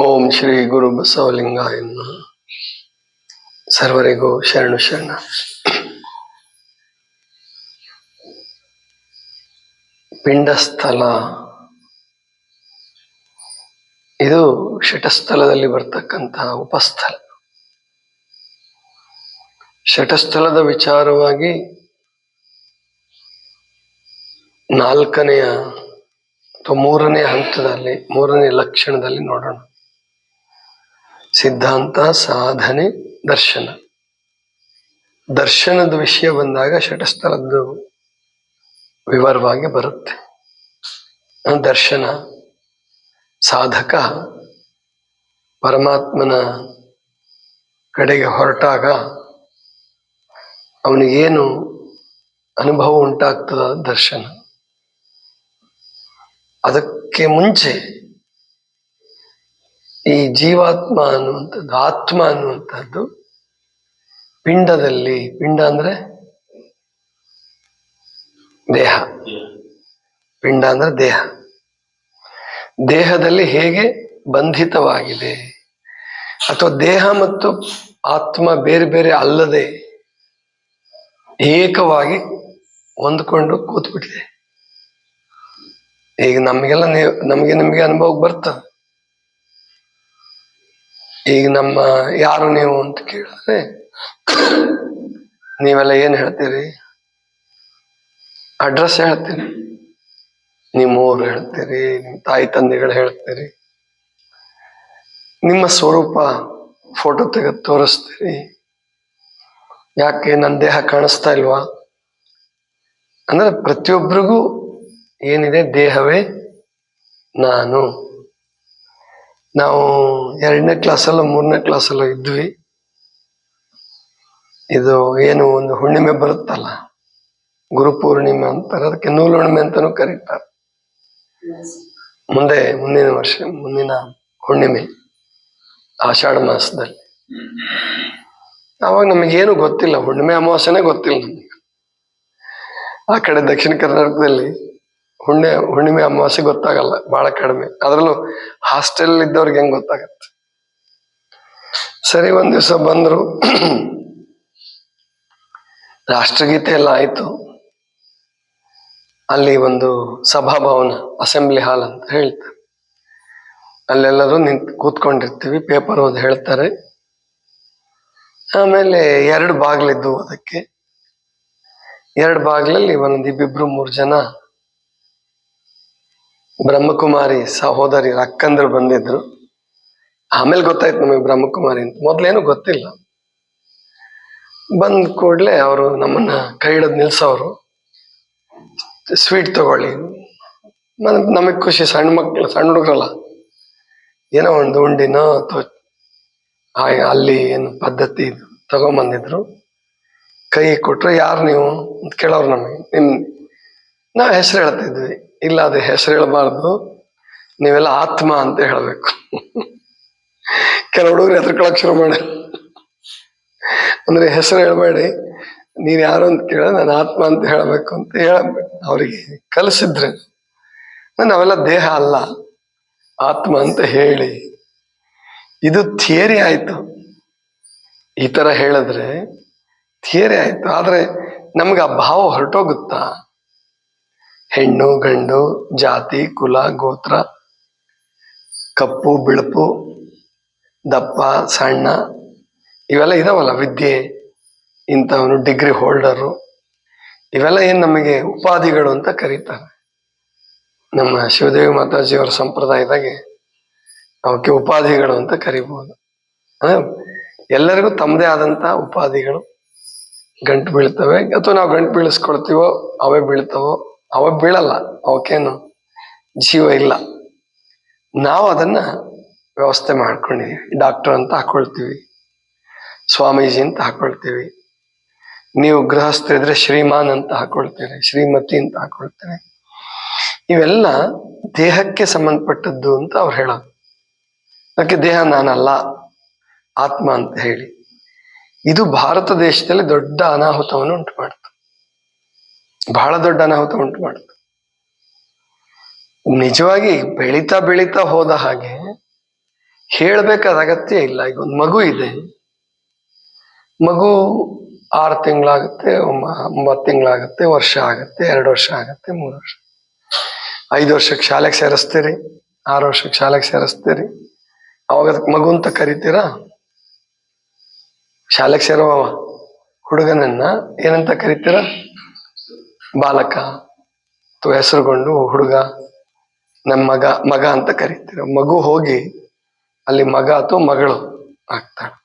ಓಂ ಶ್ರೀ ಗುರು ಬಸವಲಿಂಗ ನಮಃ. ಸರ್ವರಿಗೂ ಶರಣು ಶರಣ. ಪಿಂಡಸ್ಥಲ. ಇದು ಶಟಸ್ಥಲದಲ್ಲಿ ಬರ್ತಕ್ಕಂತಹ ಉಪಸ್ಥಲ. ಶಟಸ್ಥಲದ ವಿಚಾರವಾಗಿ ನಾಲ್ಕನೆಯ ಅಥವಾ ಮೂರನೇ ಹಂತದಲ್ಲಿ ಮೂರನೇ ಲಕ್ಷಣದಲ್ಲಿ ನೋಡೋಣ. ಸಿದ್ಧಾಂತ, ಸಾಧನೆ, ದರ್ಶನ. ದರ್ಶನದ ವಿಷಯ ಬಂದಾಗ ಶಟಸ್ಥಲದ್ದು ವಿವರವಾಗಿ ಬರುತ್ತೆ. ದರ್ಶನ, ಸಾಧಕ, ಪರಮಾತ್ಮನ ಕಡೆಗೆ ಹೊರಟಾಗ ಅವನಿಗೇನು ಅನುಭವ ಉಂಟಾಗ್ತದ ದರ್ಶನ? ಅದಕ್ಕೆ ಮುಂಚೆ ಈ ಜೀವಾತ್ಮ ಅನ್ನುವಂಥದ್ದು, ಆತ್ಮ ಅನ್ನುವಂಥದ್ದು ಪಿಂಡದಲ್ಲಿ, ಪಿಂಡ ಅಂದ್ರೆ ದೇಹ. ಪಿಂಡ ಅಂದ್ರೆ ದೇಹ. ದೇಹದಲ್ಲಿ ಹೇಗೆ ಬಂಧಿತವಾಗಿದೆ? ಅಥವಾ ದೇಹ ಮತ್ತು ಆತ್ಮ ಬೇರೆ ಬೇರೆ ಅಲ್ಲದೆ ಏಕವಾಗಿ ಹೊಂದ್ಕೊಂಡು ಕೂತ್ಬಿಟ್ಟಿದೆ. ಈಗ ನಮಗೆಲ್ಲ ನೀವು, ನಮಗೆ ನಿಮಗೆ ಅನುಭವಕ್ಕೆ ಬರ್ತದೆ ಈಗ ನಮ್ಮ ಯಾರು ನೀವು ಅಂತ ಕೇಳಿದ್ರೆ ನೀವೆಲ್ಲ ಏನ್ ಹೇಳ್ತೀರಿ? ಅಡ್ರೆಸ್ ಹೇಳ್ತೀರಿ ನಿಮ್ಮ ಊರು ಹೇಳ್ತೀರಿ ನಿಮ್ಮ ತಾಯಿ ತಂದೆಗಳು ಹೇಳ್ತೀರಿ. ನಿಮ್ಮ ಸ್ವರೂಪ ಫೋಟೋ ತೆಗೆದು ತೋರಿಸ್ತೀರಿ. ಯಾಕೆ ನನ್ನ ದೇಹ ಕಾಣಿಸ್ತಾ ಇಲ್ವಾ? ಅಂದ್ರೆ ಪ್ರತಿಯೊಬ್ಬರಿಗೂ ಏನಿದೆ ದೇಹವೇ ನಾನು. ನಾವು ಎರಡನೇ ಕ್ಲಾಸಲ್ಲ ಮೂರನೇ ಕ್ಲಾಸಲ್ಲ ಇದ್ವಿ. ಇದು ಏನು ಒಂದು ಹುಣ್ಣಿಮೆ ಬರುತ್ತಲ್ಲ ಗುರುಪೂರ್ಣಿಮೆ ಅಂತಾರೆ, ಅದಕ್ಕೆ ನೂಲು ಹುಣ್ಣಿಮೆ ಅಂತಾನೂ ಕರೀತಾರೆ. ಮುಂದೆ, ಮುಂದಿನ ವರ್ಷ, ಮುಂದಿನ ಹುಣ್ಣಿಮೆ, ಆಷಾಢ ಮಾಸದಲ್ಲಿ. ಅವಾಗ ನಮಗೇನು ಗೊತ್ತಿಲ್ಲ, ಹುಣ್ಣಿಮೆ ಅಮಾವಾಸ್ಯನೇ ಗೊತ್ತಿಲ್ಲ ನಮಗೆ. ಆ ಕಡೆ ದಕ್ಷಿಣ ಕರ್ನಾಟಕದಲ್ಲಿ ಹುಣ್ಣೆ, ಹುಣ್ಣಿಮೆ ಅಮಾವಾಸ್ಯೆ ಗೊತ್ತಾಗಲ್ಲ ಬಹಳ ಕಡಿಮೆ. ಅದರಲ್ಲೂ ಹಾಸ್ಟೆಲ್ ಇದ್ದವ್ರಿಗೆ ಹೆಂಗ್ ಗೊತ್ತಾಗತ್ತೆ? ಸರಿ, ಒಂದ್ ದಿವಸ ಬಂದ್ರು. ರಾಷ್ಟ್ರಗೀತೆ ಎಲ್ಲ ಆಯ್ತು. ಅಲ್ಲಿ ಒಂದು ಸಭಾಭವನ ಅಸೆಂಬ್ಲಿ ಹಾಲ್ ಅಂತ ಹೇಳ್ತಾರೆ. ಅಲ್ಲೆಲ್ಲರೂ ನಿಂತು ಕೂತ್ಕೊಂಡಿರ್ತೀವಿ ಪೇಪರ್ ಓದಿ ಹೇಳ್ತಾರೆ. ಆಮೇಲೆ ಎರಡು ಬಾಗ್ಲಿದ್ದು ಅದಕ್ಕೆ. ಎರಡು ಬಾಗ್ಲಲ್ಲಿ ಒಂದೊಂದು ಇಬ್ಬಿಬ್ರು ಮೂರು ಜನ ಬ್ರಹ್ಮಕುಮಾರಿ ಸಹೋದರಿ ಅಕ್ಕಂದ್ರು ಬಂದಿದ್ರು. ಆಮೇಲೆ ಗೊತ್ತಾಯ್ತು ನಮಗೆ ಬ್ರಹ್ಮಕುಮಾರಿ ಅಂತ. ಮೊದ್ಲೇನು ಗೊತ್ತಿಲ್ಲ. ಬಂದ ಕೂಡ್ಲೆ ಅವರು ನಮ್ಮನ್ನ ಕೈ ಹಿಡಿದು ನಿಲ್ಸೋರು. ಸ್ವೀಟ್ ತಗೊಳ್ಳಿ. ನಮಗೆ ಖುಷಿ, ಸಣ್ಣ ಮಕ್ಳು, ಸಣ್ಣ ಹುಡುಗರಲ್ಲ. ಏನೋ ಒಂದು ಉಂಡಿನೋ ಅಥವಾ ಅಲ್ಲಿ ಏನು ಪದ್ಧತಿ ಇದು ತಗೊಂಬಂದಿದ್ರು. ಕೈ ಕೊಟ್ರು ಯಾರು ನೀವು ಅಂತ ಕೇಳೋರು ನಮಗೆ. ನಿಮ್ ನಾವು ಹೆಸರು ಹೇಳ್ತಿದ್ವಿ. ಇಲ್ಲ, ಅದು ಹೆಸರು ಹೇಳಬಾರ್ದು. ನೀವೆಲ್ಲ ಆತ್ಮ ಅಂತ ಹೇಳಬೇಕು. ಕೆಲವು ಹುಡುಗರು ಹೆದರ್ಕೊಳಕ್ ಶುರು ಮಾಡ. ಅಂದ್ರೆ ಹೆಸರು ಹೇಳಬೇಡಿ. ನೀನ್ ಯಾರು ಅಂತ ಕೇಳ, ನಾನು ಆತ್ಮ ಅಂತ ಹೇಳಬೇಕು ಅಂತ ಹೇಳ ಅವರಿಗೆ ಕಲಿಸಿದ್ರೆ ನಾವೆಲ್ಲ ದೇಹ ಅಲ್ಲ, ಆತ್ಮ ಅಂತ ಹೇಳಿ. ಇದು ಥಿಯರಿ ಆಯ್ತು. ಈ ತರ ಹೇಳಿದ್ರೆ ಥಿಯರಿ ಆಯ್ತು. ಆದ್ರೆ ನಮ್ಗೆ ಆ ಭಾವ ಹೊರಟೋಗುತ್ತಾ? ಹೆಣ್ಣು, ಗಂಡು, ಜಾತಿ, ಕುಲ, ಗೋತ್ರ, ಕಪ್ಪು, ಬಿಳುಪು, ದಪ್ಪ, ಸಣ್ಣ, ಇವೆಲ್ಲ ಇದಾವಲ್ಲ ವಿದ್ಯೆ ಇಂಥವನು ಡಿಗ್ರಿ ಹೋಲ್ಡರು. ಇವೆಲ್ಲ ಏನು ನಮಗೆ ಉಪಾಧಿಗಳು ಅಂತ ಕರೀತಾರೆ. ನಮ್ಮ ಶಿವದೇವಿ ಮಾತಾಜಿಯವರ ಸಂಪ್ರದಾಯದಾಗೆ ಅವಕ್ಕೆ ಉಪಾಧಿಗಳು ಅಂತ ಕರಿಬಹುದು ಎಲ್ಲರಿಗೂ ತಮ್ಮದೇ ಆದಂತ ಉಪಾಧಿಗಳು. ಗಂಟು ಬೀಳ್ತವೆ, ಅಥವಾ ನಾವು ಗಂಟು ಬೀಳಿಸ್ಕೊಳ್ತೀವೋ, ಅವೇ ಬೀಳ್ತವೋ ಅವ ಬೀಳಲ್ಲ ಅವಕ್ಕೇನು ಜೀವ ಇಲ್ಲ. ನಾವು ಅದನ್ನ ವ್ಯವಸ್ಥೆ ಮಾಡ್ಕೊಂಡಿದೀವಿ. ಡಾಕ್ಟರ್ ಅಂತ ಹಾಕೊಳ್ತೀವಿ, ಸ್ವಾಮೀಜಿ ಅಂತ ಹಾಕೊಳ್ತೀವಿ, ನೀವು ಗೃಹಸ್ಥರಿದ್ರೆ ಶ್ರೀಮಾನ್ ಅಂತ ಹಾಕೊಳ್ತೀರಿ, ಶ್ರೀಮತಿ ಅಂತ ಹಾಕೊಳ್ತೀರಿ. ಇವೆಲ್ಲ ದೇಹಕ್ಕೆ ಸಂಬಂಧಪಟ್ಟದ್ದು ಅಂತ ಅವ್ರು ಹೇಳೋದು. ಅದಕ್ಕೆ ದೇಹ ನಾನಲ್ಲ, ಆತ್ಮ ಅಂತ ಹೇಳಿ. ಇದು ಭಾರತ ದೇಶದಲ್ಲಿ ದೊಡ್ಡ ಅನಾಹುತವನ್ನು ಉಂಟು ಮಾಡ್ತು ಬಹಳ ದೊಡ್ಡ ಅನಾಹುತ ಉಂಟು ಮಾಡುತ್ತೆ ನಿಜವಾಗಿ ಬೆಳೀತಾ ಬೆಳೀತಾ ಹೋದ ಹಾಗೆ ಹೇಳಬೇಕಾದ ಅಗತ್ಯ ಇಲ್ಲ. ಈಗ ಒಂದು ಮಗು ಇದೆ. ಮಗು ಆರು ತಿಂಗಳಾಗುತ್ತೆ ಒಂಬತ್ತು ತಿಂಗಳಾಗುತ್ತೆ, ವರ್ಷ ಆಗುತ್ತೆ, ಎರಡು ವರ್ಷ ಆಗುತ್ತೆ, ಮೂರು ವರ್ಷ. ಐದು ವರ್ಷಕ್ಕೆ ಶಾಲೆಗೆ ಸೇರಿಸ್ತೀರಿ, ಆರು ವರ್ಷಕ್ಕೆ ಶಾಲೆಗೆ ಸೇರಿಸ್ತೀರಿ. ಅವಾಗ ಅದಕ್ಕೆ ಮಗು ಅಂತ ಕರಿತೀರಾ? ಶಾಲೆಗೆ ಸೇರುವ ಹುಡುಗನನ್ನ ಏನಂತ ಕರಿತೀರ? ಬಾಲಕ. ಅಥವಾ ಹೆಸರುಗೊಂಡು ಹುಡುಗ. ನಮ್ಮ ಮಗ ಮಗ ಅಂತ ಕರಿತೀರ. ಮಗು ಹೋಗಿ ಅಲ್ಲಿ ಮಗ ಅಥವಾ ಮಗಳು ಆಗ್ತಾಳೆ.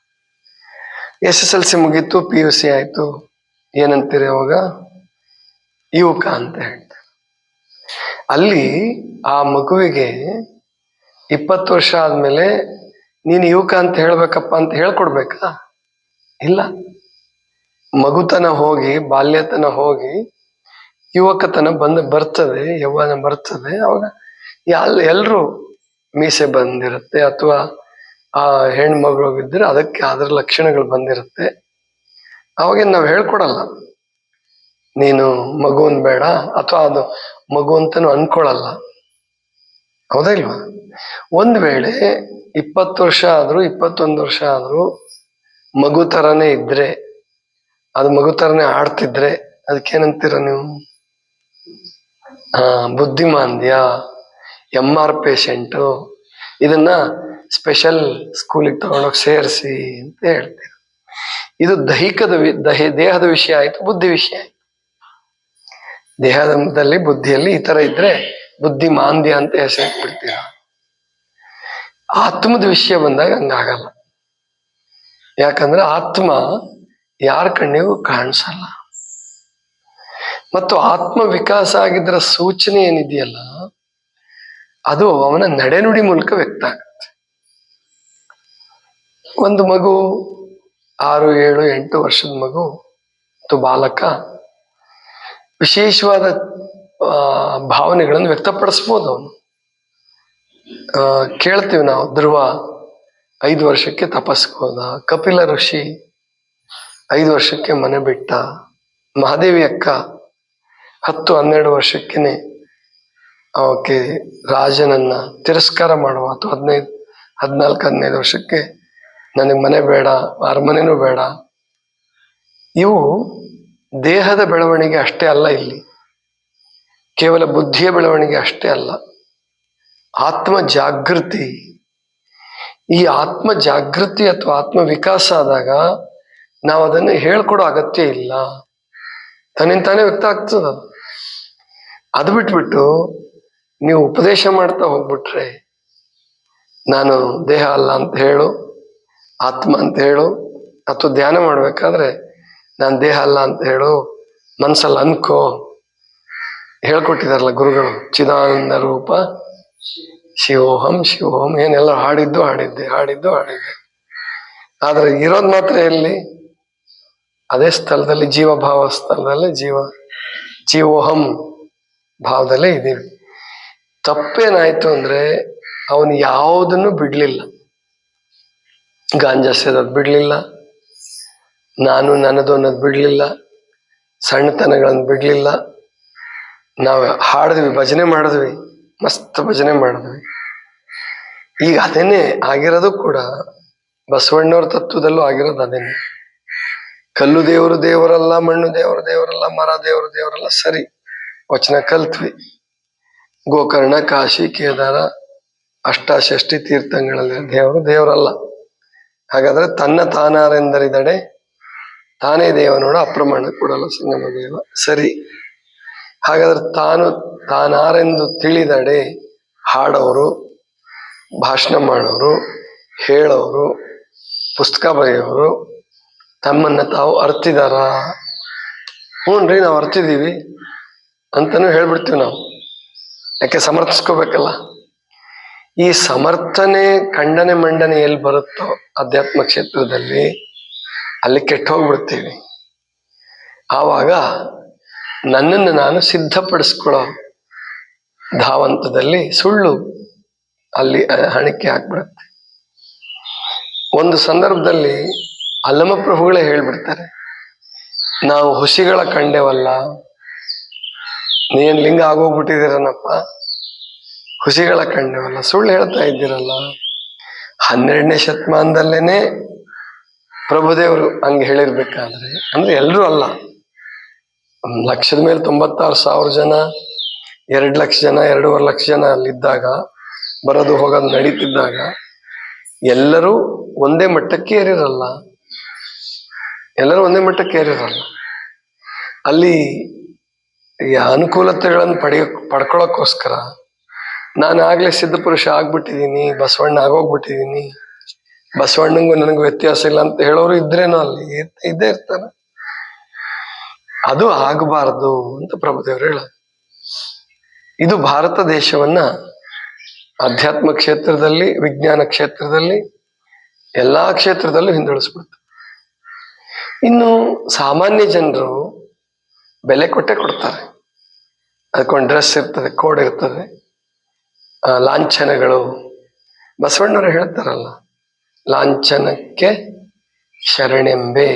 ಎಸ್ ಎಸ್ ಎಲ್ ಸಿ ಮುಗೀತು, ಪಿ ಯು ಸಿ ಆಯ್ತು. ಏನಂತೀರಿ ಅವಾಗ? ಯುವಕ ಅಂತ ಹೇಳ್ತಾರೆ. ಅಲ್ಲಿ ಆ ಮಗುವಿಗೆ ಇಪ್ಪತ್ತು ವರ್ಷ ಆದಮೇಲೆ, ನೀನು ಯುವಕ ಅಂತ ಹೇಳ್ಬೇಕಪ್ಪ ಅಂತ ಹೇಳ್ಕೊಡ್ಬೇಕಾ? ಇಲ್ಲ. ಮಗುತನ ಹೋಗಿ, ಬಾಲ್ಯತನ ಹೋಗಿ ಯುವಕತನ ಬಂದ ಬರ್ತದೆ ಯೌವನ ಬರ್ತದೆ. ಅವಾಗ ಯಾಲ್, ಎಲ್ರು ಮೀಸೆ ಬಂದಿರುತ್ತೆ ಅಥವಾ ಆ ಹೆಣ್ಮಗಳು ಇದ್ರೆ ಅದಕ್ಕೆ ಅದರ ಲಕ್ಷಣಗಳು ಬಂದಿರುತ್ತೆ. ಅವಾಗೇನು ನಾವು ಹೇಳ್ಕೊಡಲ್ಲ. ನೀನು ಮಗುವನ್ ಬೇಡ ಅಥವಾ ಅದು ಮಗು ಅಂತನೂ ಅನ್ಕೊಳಲ್ಲ. ಹೌದಾ ಇಲ್ವಾ? ಒಂದ್ ವೇಳೆ ಇಪ್ಪತ್ತು ವರ್ಷ ಆದ್ರೂ, ಇಪ್ಪತ್ತೊಂದು ವರ್ಷ ಆದ್ರೂ ಮಗು ತರನೇ ಇದ್ರೆ, ಅದು ಮಗು ತರನೇ ಆಡ್ತಿದ್ರೆ, ಅದಕ್ಕೇನಂತೀರ ನೀವು? ಬುದ್ಧಿಮಾಂದ್ಯ ಎಂ ಆರ್ ಪೇಷಂಟು ಇದನ್ನ ಸ್ಪೆಷಲ್ ಸ್ಕೂಲಿಗೆ ತಗೊಂಡೋಗಿ ಸೇರಿಸಿ ಅಂತ ಹೇಳ್ತೀರ ಇದು ದೈಹಿಕದ ದಹಿ, ದೇಹದ ವಿಷಯ ಆಯ್ತು, ಬುದ್ಧಿ ವಿಷಯ ಆಯ್ತು. ದೇಹದಲ್ಲಿ, ಬುದ್ಧಿಯಲ್ಲಿ ಈ ತರ ಇದ್ರೆ ಬುದ್ಧಿ ಮಾಂದ್ಯ ಅಂತ ಹೆಸರು ಬಿಡ್ತೀರ ಆತ್ಮದ ವಿಷಯ ಬಂದಾಗ ಹಂಗಾಗಲ್ಲ. ಯಾಕಂದ್ರೆ ಆತ್ಮ ಯಾರ ಕಣ್ಣಿಗೂ ಕಾಣಿಸಲ್ಲ. ಮತ್ತು ಆತ್ಮ ವಿಕಾಸ ಆಗಿದ್ದರ ಸೂಚನೆ ಏನಿದೆಯಲ್ಲ, ಅದು ಅವನ ನಡೆನುಡಿ ಮೂಲಕ ವ್ಯಕ್ತ ಆಗುತ್ತೆ. ಒಂದು ಮಗು ಆರು, ಏಳು, ಎಂಟು ವರ್ಷದ ಮಗು ಮತ್ತು ಬಾಲಕ, ವಿಶೇಷವಾದ ಭಾವನೆಗಳನ್ನು ವ್ಯಕ್ತಪಡಿಸ್ಬೋದು ಅವನು. ಕೇಳ್ತೀವಿ ನಾವು, ಧ್ರುವ ಐದು ವರ್ಷಕ್ಕೆ ತಪಸ್ಕೋದ, ಕಪಿಲ ಋಷಿ ಐದು ವರ್ಷಕ್ಕೆ ಮನೆ ಬಿಟ್ಟ, ಮಹಾದೇವಿ ಅಕ್ಕ ಹತ್ತು ಹನ್ನೆರಡು ವರ್ಷಕ್ಕೇನೆ ಅವಕ್ಕೆ ರಾಜನನ್ನ ತಿರಸ್ಕಾರ ಮಾಡುವ ಅಥವಾ ಹದಿನೈದು, ಹದಿನಾಲ್ಕು, ಹದಿನೈದು ವರ್ಷಕ್ಕೆ ನನಗೆ ಮನೆ ಬೇಡ, ಅರಮನೆನೂ ಬೇಡ. ಇವು ದೇಹದ ಬೆಳವಣಿಗೆ ಅಷ್ಟೇ ಅಲ್ಲ ಇಲ್ಲಿ. ಕೇವಲ ಬುದ್ಧಿಯ ಬೆಳವಣಿಗೆ ಅಷ್ಟೇ ಅಲ್ಲ. ಆತ್ಮ ಜಾಗೃತಿ. ಈ ಆತ್ಮ ಜಾಗೃತಿ ಅಥವಾ ಆತ್ಮ ವಿಕಾಸ ಆದಾಗ ನಾವು ಅದನ್ನು ಹೇಳ್ಕೊಡೋ ಅಗತ್ಯ ಇಲ್ಲ. ತನ್ನಿಂತಾನೇ ವ್ಯಕ್ತ ಆಗ್ತದ ಅದು ಬಿಟ್ಬಿಟ್ಟು ನೀವು ಉಪದೇಶ ಮಾಡ್ತಾ ಹೋಗ್ಬಿಟ್ರೆ ನಾನು ದೇಹ ಅಲ್ಲ ಅಂತ ಹೇಳು, ಆತ್ಮ ಅಂತ ಹೇಳು ಅಥವಾ ಧ್ಯಾನ ಮಾಡ್ಬೇಕಾದ್ರೆ ನಾನು ದೇಹ ಅಲ್ಲ ಅಂತ ಹೇಳು, ಮನ್ಸಲ್ಲಿ ಅನ್ಕೋ ಹೇಳ್ಕೊಟ್ಟಿದಾರಲ್ಲ ಗುರುಗಳು, ಚಿದಾನಂದ ರೂಪ, ಶಿವೋಹಂ ಶಿವೋಹಂ, ಏನೆಲ್ಲ ಹಾಡಿದ್ದು ಹಾಡಿದ್ದೆ ಹಾಡಿದ್ದು ಹಾಡಿದ್ದೆ. ಆದ್ರೆ ಇರೋದ್ ಮಾತ್ರ ಎಲ್ಲಿ? ಅದೇ ಸ್ಥಳದಲ್ಲಿ, ಜೀವಭಾವ ಸ್ಥಳದಲ್ಲಿ ಜೀವ, ಜೀವೋಹಂ. ಭಾವದಲ್ಲೇ ಇದ್ದೀವಿ. ತಪ್ಪೇನಾಯ್ತು ಅಂದ್ರೆ ಅವನು ಯಾವುದನ್ನು ಬಿಡ್ಲಿಲ್ಲ. ಗಾಂಜಾ ಸೇದೋದು ಬಿಡ್ಲಿಲ್ಲ. ನಾನು ನನ್ನದು ಅನ್ನೋದು ಬಿಡ್ಲಿಲ್ಲ. ಸಣ್ಣತನಗಳನ್ನು ಬಿಡ್ಲಿಲ್ಲ. ನಾವು ಹಾಡಿದ್ವಿ, ಭಜನೆ ಮಾಡಿದ್ವಿ, ಮಸ್ತ್ ಭಜನೆ ಮಾಡಿದ್ವಿ. ಈಗ ಅದೇನೆ ಆಗಿರೋದು ಕೂಡ ಬಸವಣ್ಣವ್ರ ತತ್ವದಲ್ಲೂ ಆಗಿರೋದು ಅದೇನೆ. ಕಲ್ಲು ದೇವರು ದೇವರಲ್ಲ, ಮಣ್ಣು ದೇವರು ದೇವರಲ್ಲ, ಮರ ದೇವರು ದೇವರಲ್ಲ, ಸರಿ. ವಚನ ಕಲ್ತ್ವಿ. ಗೋಕರ್ಣ, ಕಾಶಿ, ಕೇದಾರ, ಅಷ್ಟಾಷಷ್ಟಿ ತೀರ್ಥಗಳಲ್ಲಿ ದೇವರು ದೇವರಲ್ಲ. ಹಾಗಾದ್ರೆ ತನ್ನ ತಾನಾರೆಂದರಿದಡೆ ತಾನೇ ದೇವನೋಡ ಅಪ್ರಮಾಣ ಕೊಡಲ್ಲ ಸಂಗಮ ದೇವ. ಸರಿ. ಹಾಗಾದ್ರೆ ತಾನು ತಾನಾರೆಂದು ತಿಳಿದಡೆ ಹಾಡೋರು, ಭಾಷಣ ಮಾಡೋರು, ಹೇಳೋರು, ಪುಸ್ತಕ ಬರೆಯೋರು, ತಮ್ಮನ್ನ ತಾವು ಅರ್ತಿದಾರ? ರೀ ನಾವು ಅರ್ತಿದೀವಿ. ಅಂತಾನು ಹೇಳ್ಬಿಡ್ತೀವಿ ನಾವು. ಯಾಕೆ ಸಮರ್ಥಿಸ್ಕೋಬೇಕಲ್ಲ? ಈ ಸಮರ್ಥನೆ ಖಂಡನೆ ಮಂಡನೆ ಎಲ್ಲಿ ಬರುತ್ತೋ ಅಧ್ಯಾತ್ಮ ಕ್ಷೇತ್ರದಲ್ಲಿ ಅಲ್ಲಿ ಕೆಟ್ಟ ಹೋಗ್ಬಿಡ್ತೀವಿ ಆವಾಗ ನನ್ನನ್ನು ನಾನು ಸಿದ್ಧಪಡಿಸ್ಕೊಳ್ಳೋ ಧಾವಂತದಲ್ಲಿ ಸುಳ್ಳು ಅಲ್ಲಿ ಹಣಿಕೆ ಹಾಕ್ಬಿಡುತ್ತೆ ಒಂದು ಸಂದರ್ಭದಲ್ಲಿ ಅಲ್ಲಮ ಪ್ರಭುಗಳೇ ಹೇಳ್ಬಿಡ್ತಾರೆ, ನಾವು ಹುಸಿಗಳ ಕಂಡೆವಲ್ಲ ನೀನ್ ಲಿಂಗ ಆಗೋಗ್ಬಿಟ್ಟಿದ್ದೀರನಪ್ಪ. ಖುಷಿಗಳ ಕಂಡವಲ್ಲ ಸುಳ್ಳು ಹೇಳ್ತಾ ಇದ್ದೀರಲ್ಲ. ಹನ್ನೆರಡನೇ ಶತಮಾನದಲ್ಲೇನೆ ಪ್ರಭುದೇವರು ಹಂಗೆ ಹೇಳಿರ್ಬೇಕಾದ್ರೆ, ಅಂದ್ರೆ ಎಲ್ಲರೂ ಅಲ್ಲ. ಲಕ್ಷದ ಮೇಲೆ ತೊಂಬತ್ತಾರು ಸಾವಿರ ಜನ, ಎರಡು ಲಕ್ಷ ಜನ, ಎರಡೂವರೆ ಲಕ್ಷ ಜನ ಅಲ್ಲಿದ್ದಾಗ, ಬರೋದು ಹೋಗೋದು ನಡೀತಿದ್ದಾಗ, ಎಲ್ಲರೂ ಒಂದೇ ಮಟ್ಟಕ್ಕೆ ಏರಿರಲ್ಲ. ಎಲ್ಲರೂ ಒಂದೇ ಮಟ್ಟಕ್ಕೆ ಏರಿರಲ್ಲ. ಅಲ್ಲಿ ಈ ಅನುಕೂಲತೆಗಳನ್ನು ಪಡೆಯ, ಪಡ್ಕೊಳ್ಳೋಕ್ಕೋಸ್ಕರ ನಾನು ಆಗ್ಲೇ ಸಿದ್ಧ ಪುರುಷ ಆಗ್ಬಿಟ್ಟಿದ್ದೀನಿ, ಬಸವಣ್ಣ ಆಗೋಗ್ಬಿಟ್ಟಿದ್ದೀನಿ. ಬಸವಣ್ಣಂಗೂ ನನಗೂ ವ್ಯತ್ಯಾಸ ಇಲ್ಲ ಅಂತ ಹೇಳೋರು ಇದ್ರೇನೋ ಅಲ್ಲಿ ಇದ್ದೇ ಇರ್ತಾರೆ. ಅದು ಆಗಬಾರ್ದು ಅಂತ ಪ್ರಭುದೇವರು ಹೇಳ ಇದು ಭಾರತ ದೇಶವನ್ನ ಅಧ್ಯಾತ್ಮ ಕ್ಷೇತ್ರದಲ್ಲಿ, ವಿಜ್ಞಾನ ಕ್ಷೇತ್ರದಲ್ಲಿ, ಎಲ್ಲಾ ಕ್ಷೇತ್ರದಲ್ಲೂ ಹಿಂದುಳಿಸ್ಬಿಡ್ತು ಇನ್ನು ಸಾಮಾನ್ಯ ಜನರು ಬೆಲೆ ಕೊಟ್ಟೆ ಕೊಡ್ತಾರೆ. ಅದಕ್ಕೊಂದು ಡ್ರೆಸ್ ಇರ್ತದೆ, ಕೋಡ್ ಇರ್ತದೆ. ಲಾಂಛನಗಳು. ಬಸವಣ್ಣವರು ಹೇಳ್ತಾರಲ್ಲ, ಲಾಂಛನಕ್ಕೆ ಶರಣೆಂಬೆ.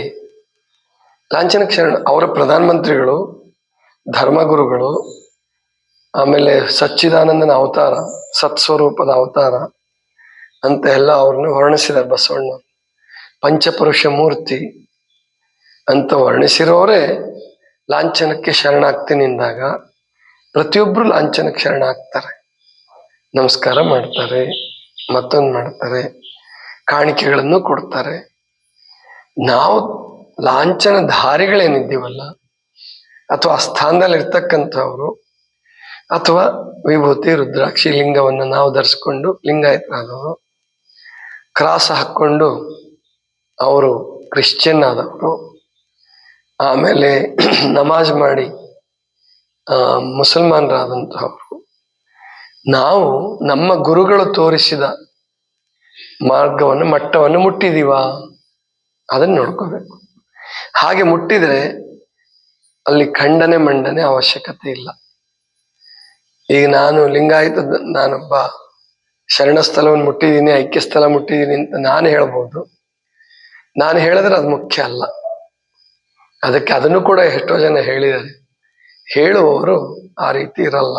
ಲಾಂಛನಕ್ಕೆ ಶರಣ, ಅವರ ಪ್ರಧಾನಮಂತ್ರಿಗಳು, ಧರ್ಮಗುರುಗಳು, ಆಮೇಲೆ ಸಚ್ಚಿದಾನಂದನ ಅವತಾರ, ಸತ್ಸ್ವರೂಪದ ಅವತಾರ ಅಂತ ಎಲ್ಲ ಅವ್ರನ್ನ ವರ್ಣಿಸಿದ್ದಾರೆ ಬಸವಣ್ಣ ಪಂಚಪುರುಷ ಮೂರ್ತಿ ಅಂತ ವರ್ಣಿಸಿರೋರೇ ಲಾಂಛನಕ್ಕೆ ಶರಣಾಗ್ತೀನಿ ಅಂದಾಗ ಪ್ರತಿಯೊಬ್ರು ಲಾಂಛನಕ್ಕೆ ಶರಣ ಆಗ್ತಾರೆ ನಮಸ್ಕಾರ ಮಾಡ್ತಾರೆ, ಮತ್ತೊಂದು ಮಾಡ್ತಾರೆ, ಕಾಣಿಕೆಗಳನ್ನು ಕೊಡ್ತಾರೆ. ನಾವು ಲಾಂಛನ ಧಾರಿಗಳೇನಿದ್ದೀವಲ್ಲ, ಅಥವಾ ಸ್ಥಾನದಲ್ಲಿ ಇರ್ತಕ್ಕಂಥವ್ರು, ಅಥವಾ ವಿಭೂತಿ, ರುದ್ರಾಕ್ಷಿ, ಲಿಂಗವನ್ನು ನಾವು ಧರಿಸ್ಕೊಂಡು ಲಿಂಗಾಯತರಾದವರು, ಕ್ರಾಸ್ ಹಾಕ್ಕೊಂಡು ಅವರು ಕ್ರಿಶ್ಚಿಯನ್ ಆದವರು ಆಮೇಲೆ ನಮಾಜ್ ಮಾಡಿ ಮುಸಲ್ಮಾನರಾದಂತಹವರು ನಾವು ನಮ್ಮ ಗುರುಗಳು ತೋರಿಸಿದ ಮಾರ್ಗವನ್ನು, ಮಟ್ಟವನ್ನು ಮುಟ್ಟಿದೀವ? ಅದನ್ನು ನೋಡ್ಕೋಬೇಕು. ಹಾಗೆ ಮುಟ್ಟಿದರೆ ಅಲ್ಲಿ ಖಂಡನೆ ಮಂಡನೆ ಅವಶ್ಯಕತೆ ಇಲ್ಲ. ಈಗ ನಾನು ಲಿಂಗಾಯತ ನಾನೊಬ್ಬ ಶರಣ ಸ್ಥಳವನ್ನು ಮುಟ್ಟಿದ್ದೀನಿ, ಐಕ್ಯ ಸ್ಥಳ ಮುಟ್ಟಿದ್ದೀನಿ ಅಂತ ನಾನು ಹೇಳ್ಬೋದು. ನಾನು ಹೇಳಿದ್ರೆ ಅದು ಮುಖ್ಯ ಅಲ್ಲ. ಅದಕ್ಕೆ ಅದನ್ನು ಕೂಡ ಎಷ್ಟೋ ಜನ ಹೇಳಿದ್ದಾರೆ. ಹೇಳುವವರು ಆ ರೀತಿ ಇರಲ್ಲ.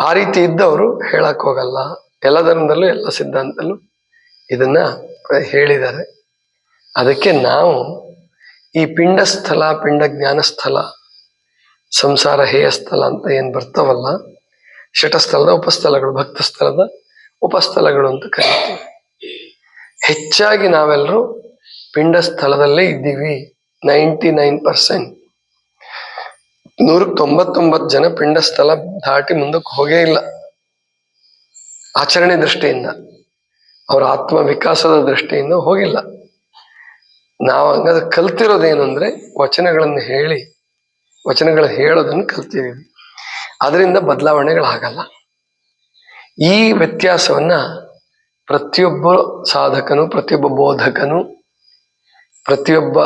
ಆ ರೀತಿ ಇದ್ದವರು ಹೇಳಕ್ ಹೋಗಲ್ಲ. ಎಲ್ಲ ಧರ್ಮದಲ್ಲೂ, ಎಲ್ಲ ಸಿದ್ಧಾಂತದಲ್ಲೂ ಇದನ್ನ ಹೇಳಿದ್ದಾರೆ. ಅದಕ್ಕೆ ನಾವು ಈ ಪಿಂಡ ಸ್ಥಳ ಪಿಂಡ ಜ್ಞಾನ ಸ್ಥಳ ಸಂಸಾರ ಹೇಯ ಸ್ಥಳ ಅಂತ ಏನ್ ಬರ್ತಾವಲ್ಲ ಶಟಸ್ಥಳದ ಉಪಸ್ಥಳಗಳು ಭಕ್ತ ಸ್ಥಳದ ಉಪಸ್ಥಳಗಳು ಅಂತ ಕರಿತೀವಿ. ಹೆಚ್ಚಾಗಿ ನಾವೆಲ್ಲರೂ ಪಿಂಡ ಸ್ಥಳದಲ್ಲೇ ಇದ್ದೀವಿ. Ninety nine percent. ನೂರಕ್ಕೆ ತೊಂಬತ್ತೊಂಬತ್ತು ಜನ ಪಿಂಡ ಸ್ಥಳ ದಾಟಿ ಮುಂದಕ್ಕೆ ಹೋಗೇ ಇಲ್ಲ. ಆಚರಣೆ ದೃಷ್ಟಿಯಿಂದ, ಅವರ ಆತ್ಮ ವಿಕಾಸದ ದೃಷ್ಟಿಯಿಂದ ಹೋಗಿಲ್ಲ. ನಾವು ಹಂಗಾದ್ರೆ ಕಲ್ತಿರೋದೇನು ಅಂದ್ರೆ ವಚನಗಳನ್ನು ಹೇಳಿ, ವಚನಗಳು ಹೇಳೋದನ್ನು ಕಲ್ತಿದ್ದೀವಿ ಅದರಿಂದ ಬದಲಾವಣೆಗಳಾಗಲ್ಲ. ಈ ವ್ಯತ್ಯಾಸವನ್ನ ಪ್ರತಿಯೊಬ್ಬ ಸಾಧಕನು, ಪ್ರತಿಯೊಬ್ಬ ಬೋಧಕನು, ಪ್ರತಿಯೊಬ್ಬ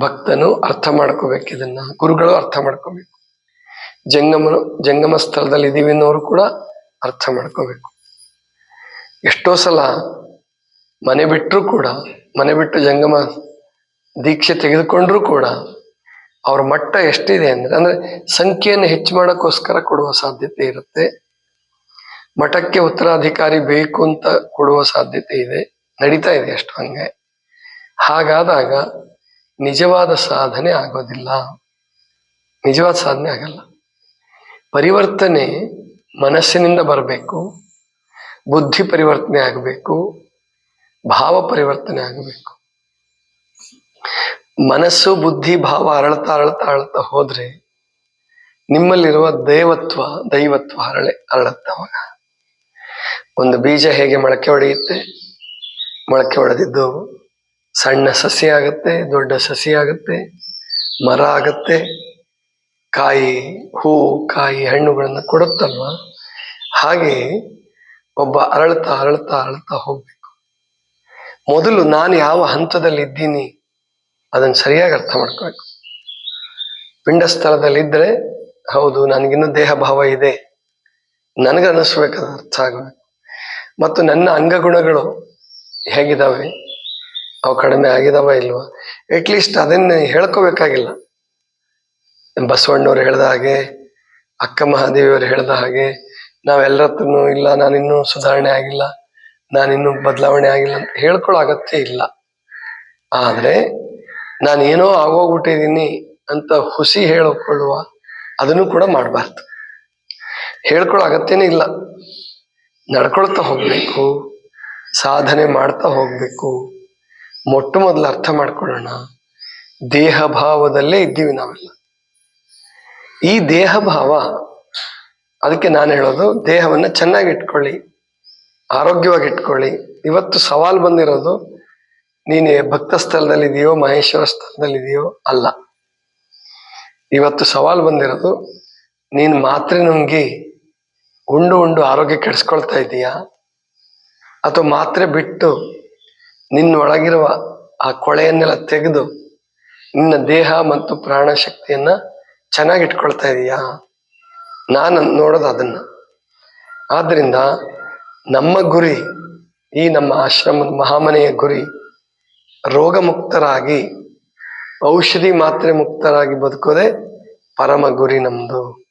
ಭಕ್ತನು ಅರ್ಥ ಮಾಡ್ಕೋಬೇಕು ಇದನ್ನ, ಗುರುಗಳು ಅರ್ಥ ಮಾಡ್ಕೋಬೇಕು. ಜಂಗಮ ಜಂಗಮ ಸ್ಥಳದಲ್ಲಿ ಇದೀವಿ ಅನ್ನೋರು ಕೂಡ ಅರ್ಥ ಮಾಡ್ಕೋಬೇಕು. ಎಷ್ಟೋ ಸಲ ಮನೆ ಬಿಟ್ಟರು ಕೂಡ, ಮನೆ ಬಿಟ್ಟು ಜಂಗಮ ದೀಕ್ಷೆ ತೆಗೆದುಕೊಂಡ್ರೂ ಕೂಡ ಅವ್ರ ಮಟ್ಟ ಎಷ್ಟಿದೆ ಅಂದ್ರೆ ಅಂದ್ರೆ ಸಂಖ್ಯೆಯನ್ನು ಹೆಚ್ಚು ಮಾಡೋಕ್ಕೋಸ್ಕರ ಕೊಡುವ ಸಾಧ್ಯತೆ ಇರುತ್ತೆ. ಮಠಕ್ಕೆ ಉತ್ತರಾಧಿಕಾರಿ ಬೇಕು ಅಂತ ಕೊಡುವ ಸಾಧ್ಯತೆ ಇದೆ. ನಡೀತಾ ಇದೆ ಅಷ್ಟು ಹಂಗೆ. ಹಾಗಾದಾಗ ನಿಜವಾದ ಸಾಧನೆ ಆಗೋದಿಲ್ಲ. ನಿಜವಾದ ಸಾಧನೆ ಆಗಲ್ಲ. ಪರಿವರ್ತನೆ ಮನಸ್ಸಿನಿಂದ ಬರಬೇಕು. ಬುದ್ಧಿ ಪರಿವರ್ತನೆ ಆಗಬೇಕು. ಭಾವ ಪರಿವರ್ತನೆ ಆಗಬೇಕು. ಮನಸ್ಸು, ಬುದ್ಧಿ, ಭಾವ ಅರಳ್ತಾ ಅರಳ್ತಾ ಅರಳ್ತಾ ಹೋದ್ರೆ ನಿಮ್ಮಲ್ಲಿರುವ ದೈವತ್ವ ದೈವತ್ವ ಹರಳೆ ಅರಳತ್ತವಾಗ ಒಂದು ಬೀಜ ಹೇಗೆ ಮೊಳಕೆ ಹೊಡೆಯುತ್ತೆ ಮೊಳಕೆ ಹೊಡೆದಿದ್ದು ಸಣ್ಣ ಸಸಿ ಆಗುತ್ತೆ, ದೊಡ್ಡ ಸಸಿ ಆಗುತ್ತೆ, ಮರ ಆಗುತ್ತೆ, ಕಾಯಿ ಹೂ, ಕಾಯಿ ಹಣ್ಣುಗಳನ್ನು ಕೊಡುತ್ತಲ್ವಾ? ಹಾಗೆ ಒಬ್ಬ ಅರಳ್ತಾ ಅರಳ್ತಾ ಅರಳ್ತಾ ಹೋಗ್ಬೇಕು. ಮೊದಲು ನಾನು ಯಾವ ಹಂತದಲ್ಲಿ ಇದ್ದೀನಿ ಅದನ್ನು ಸರಿಯಾಗಿ ಅರ್ಥ ಮಾಡ್ಕೋಬೇಕು ಪಿಂಡ ಸ್ಥಳದಲ್ಲಿ ಇದ್ರೆ ಹೌದು, ನನಗಿನ್ನೂ ದೇಹ ಭಾವ ಇದೆ. ನನಗೆ ಅದು ಅರ್ಥ ಆಗಬೇಕು. ಮತ್ತು ನನ್ನ ಅಂಗಗುಣಗಳು ಹೇಗಿದಾವೆ? ಅವು ಕಡಿಮೆ ಆಗಿದಾವ ಇಲ್ವಾ? ಅಟ್ಲೀಸ್ಟ್ ಅದನ್ನ ಹೇಳ್ಕೋಬೇಕಾಗಿಲ್ಲ. ಬಸವಣ್ಣವ್ರು ಹೇಳ್ದ ಹಾಗೆ, ಅಕ್ಕ ಮಹಾದೇವಿಯವರು ಹೇಳ್ದ ಹಾಗೆ, ನಾವೆಲ್ಲರತ್ರನು ಇಲ್ಲ, ನಾನಿನ್ನೂ ಸುಧಾರಣೆ ಆಗಿಲ್ಲ, ನಾನಿನ್ನೂ ಬದಲಾವಣೆ ಆಗಿಲ್ಲ ಅಂತ ಹೇಳ್ಕೊಳ್ಳೋ ಅಗತ್ಯ ಇಲ್ಲ. ಆದರೆ ನಾನೇನೋ ಆಗೋಗ್ಬಿಟ್ಟಿದ್ದೀನಿ ಅಂತ ಹುಸಿ ಹೇಳಿಕೊಳ್ಳುವ ಅದನ್ನು ಕೂಡ ಮಾಡಬಾರ್ದು. ಹೇಳ್ಕೊಳ್ಳೋ ಅಗತ್ಯನೇ ಇಲ್ಲ. ನಡ್ಕೊಳ್ತಾ ಹೋಗ್ಬೇಕು, ಸಾಧನೆ ಮಾಡ್ತಾ ಹೋಗ್ಬೇಕು. ಮೊಟ್ಟ ಮೊದಲು ಅರ್ಥ ಮಾಡ್ಕೊಳ್ಳೋಣ. ದೇಹ ಭಾವದಲ್ಲೇ ಇದ್ದೀವಿ ನಾವೆಲ್ಲ. ಈ ದೇಹ ಭಾವ ಅದಕ್ಕೆ ನಾನು ಹೇಳೋದು, ದೇಹವನ್ನು ಚೆನ್ನಾಗಿ ಇಟ್ಕೊಳ್ಳಿ ಆರೋಗ್ಯವಾಗಿ ಇಟ್ಕೊಳ್ಳಿ ಇವತ್ತು ಸವಾಲು ಬಂದಿರೋದು, ನೀನು ಭಕ್ತ ಸ್ಥಳದಲ್ಲಿದೆಯೋ, ಮಹೇಶ್ವರ ಸ್ಥಳದಲ್ಲಿದೆಯೋ ಅಲ್ಲ. ಇವತ್ತು ಸವಾಲು ಬಂದಿರೋದು, ನೀನು ಮಾತ್ರೆ ನುಂಗಿ ಉಂಡು ಉಂಡು ಆರೋಗ್ಯ ಕೆಡಿಸ್ಕೊಳ್ತಾ ಇದೀಯಾ? ಅಥವಾ ಮಾತ್ರೆ ಬಿಟ್ಟು ನಿನ್ನ ಒಳಗಿರುವ ಆ ಕೊಳೆಯನ್ನೆಲ್ಲ ತೆಗೆದು ನಿನ್ನ ದೇಹ ಮತ್ತು ಪ್ರಾಣ ಶಕ್ತಿಯನ್ನ ಚೆನ್ನಾಗಿ ಇಟ್ಕೊಳ್ತಾ ಇದೀಯಾ? ನಾನು ನೋಡೋದು ಅದನ್ನ. ಆದ್ರಿಂದ ನಮ್ಮ ಗುರಿ, ಈ ನಮ್ಮ ಆಶ್ರಮದ ಮಹಾಮನೆಯ ಗುರಿ ರೋಗ ಮುಕ್ತರಾಗಿ ಔಷಧಿ ಮಾತ್ರೆ ಮುಕ್ತರಾಗಿ ಬದುಕೋದೇ ಪರಮ ಗುರಿ ನಮ್ದು.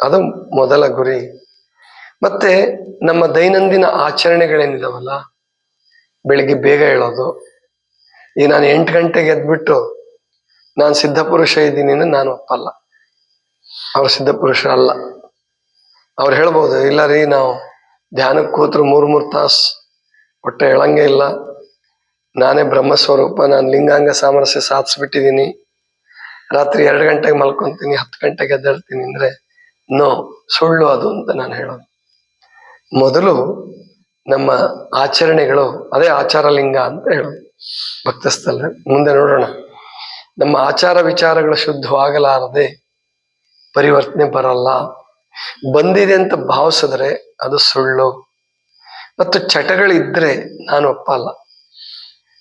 ಅದು ಮೊದಲ ಗುರಿ. ಮತ್ತೆ ನಮ್ಮ ದೈನಂದಿನ ಆಚರಣೆಗಳೇನಿದಾವಲ್ಲ ಬೆಳಿಗ್ಗೆ ಬೇಗ ಹೇಳೋದು. ಈ ನಾನು ಎಂಟು ಗಂಟೆಗೆ ಎದ್ಬಿಟ್ಟು ನಾನು ಸಿದ್ಧಪುರುಷ ಇದ್ದೀನಿ ನಾನು ಒಪ್ಪಲ್ಲ. ಅವ್ರು ಸಿದ್ಧಪುರುಷ ಅಲ್ಲ. ಅವ್ರು ಹೇಳ್ಬೋದು, ಇಲ್ಲ ರೀ, ನಾವು ಧ್ಯಾನಕ್ಕೆ ಕೂತ್ರು ಮೂರು ಮೂರು ತಾಸು ಹೊಟ್ಟೆ ಹೇಳಂಗೆ ಇಲ್ಲ. ನಾನೇ ಬ್ರಹ್ಮ ಸ್ವರೂಪ, ನಾನು ಲಿಂಗಾಂಗ ಸಾಮರಸ್ಯ ಸಾಧಿಸ್ಬಿಟ್ಟಿದ್ದೀನಿ. ರಾತ್ರಿ ಎರಡು ಗಂಟೆಗೆ ಮಲ್ಕೊಂತೀನಿ, ಹತ್ತು ಗಂಟೆಗೆ ಎದ್ದೇಳ್ತೀನಿ ಅಂದ್ರೆ, ನೋ, ಸುಳ್ಳು ಅದು ಅಂತ ನಾನು ಹೇಳೋದು. ಮೊದಲು ನಮ್ಮ ಆಚರಣೆಗಳು, ಅದೇ ಆಚಾರ ಲಿಂಗ ಅಂತ ಹೇಳೋದು. ಭಕ್ತಸ್ಥಲ ಮುಂದೆ ನೋಡೋಣ. ನಮ್ಮ ಆಚಾರ ವಿಚಾರಗಳು ಶುದ್ಧವಾಗಲಾರದೆ ಪರಿವರ್ತನೆ ಬರಲ್ಲ. ಬಂದಿದೆ ಅಂತ ಭಾವಿಸಿದ್ರೆ ಅದು ಸುಳ್ಳು. ಮತ್ತು ಚಟಗಳಿದ್ರೆ ನಾನು ಒಪ್ಪಲ್ಲ.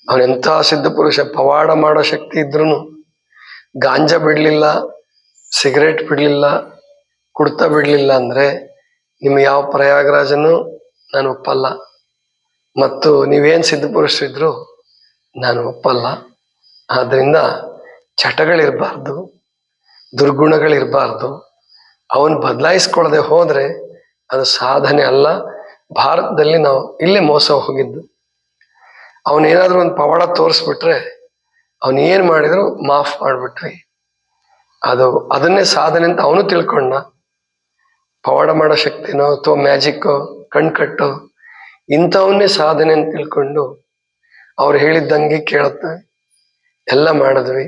ಅವನೆಂಥ ಸಿದ್ಧ ಪುರುಷ, ಪವಾಡ ಮಾಡೋ ಶಕ್ತಿ ಇದ್ರೂ ಗಾಂಜಾ ಬಿಡಲಿಲ್ಲ, ಸಿಗರೇಟ್ ಬಿಡಲಿಲ್ಲ, ಕುಡ್ತಾ ಬಿಡಲಿಲ್ಲ ಅಂದ್ರೆ ನಿಮ್ಗೆ ಯಾವ ಪ್ರಯಾಗರಾಜನು ನಾನು ಒಪ್ಪಲ್ಲ. ಮತ್ತು ನೀವೇನು ಸಿದ್ಧ ಪುರುಷರಿದ್ರು ನಾನು ಒಪ್ಪಲ್ಲ. ಆದ್ದರಿಂದ ಚಟಗಳಿರಬಾರ್ದು, ದುರ್ಗುಣಗಳಿರಬಾರ್ದು. ಅವನು ಬದಲಾಯಿಸ್ಕೊಳ್ಳದೆ ಹೋದರೆ ಅದು ಸಾಧನೆ ಅಲ್ಲ. ಭಾರತದಲ್ಲಿ ನಾವು ಇಲ್ಲೇ ಮೋಸ ಹೋಗಿದ್ದು. ಅವನೇನಾದರೂ ಒಂದು ಪವಾಡ ತೋರಿಸ್ಬಿಟ್ರೆ ಅವನು ಏನು ಮಾಡಿದ್ರು ಮಾಫ್ ಮಾಡಿಬಿಟ್ವಿ. ಅದು, ಅದನ್ನೇ ಸಾಧನೆ ಅಂತ ಅವನು ತಿಳ್ಕೊಂಡ. ಪವಾಡ ಮಾಡೋ ಶಕ್ತಿನೋ ಅಥವಾ ಮ್ಯಾಜಿಕ್ಕೋ ಕಣ್ಕಟ್ಟು. ಇಂಥವನ್ನೇ ಸಾಧನೆ ಅಂತ ತಿಳ್ಕೊಂಡು ಅವ್ರು ಹೇಳಿದ್ದಂಗೆ ಕೇಳುತ್ತೆ. ಎಲ್ಲ ಮಾಡಿದ್ವಿ.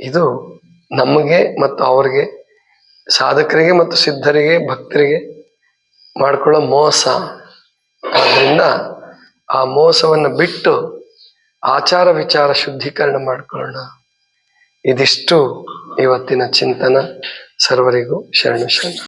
ಇದು ನಮಗೆ ಮತ್ತು ಅವ್ರಿಗೆ, ಸಾಧಕರಿಗೆ ಮತ್ತು ಸಿದ್ಧರಿಗೆ, ಭಕ್ತರಿಗೆ ಮಾಡ್ಕೊಳ್ಳೋ ಮೋಸ. ಆದ್ದರಿಂದ ಆ ಮೋಸವನ್ನು ಬಿಟ್ಟು ಆಚಾರ ವಿಚಾರ ಶುದ್ಧೀಕರಣ ಮಾಡಿಕೊಳ್ಳೋಣ. ಇದಿಷ್ಟು ಇವತ್ತಿನ ಚಿಂತನ. ಸರ್ವರಿಗೂ ಶರಣ ಶರಣ.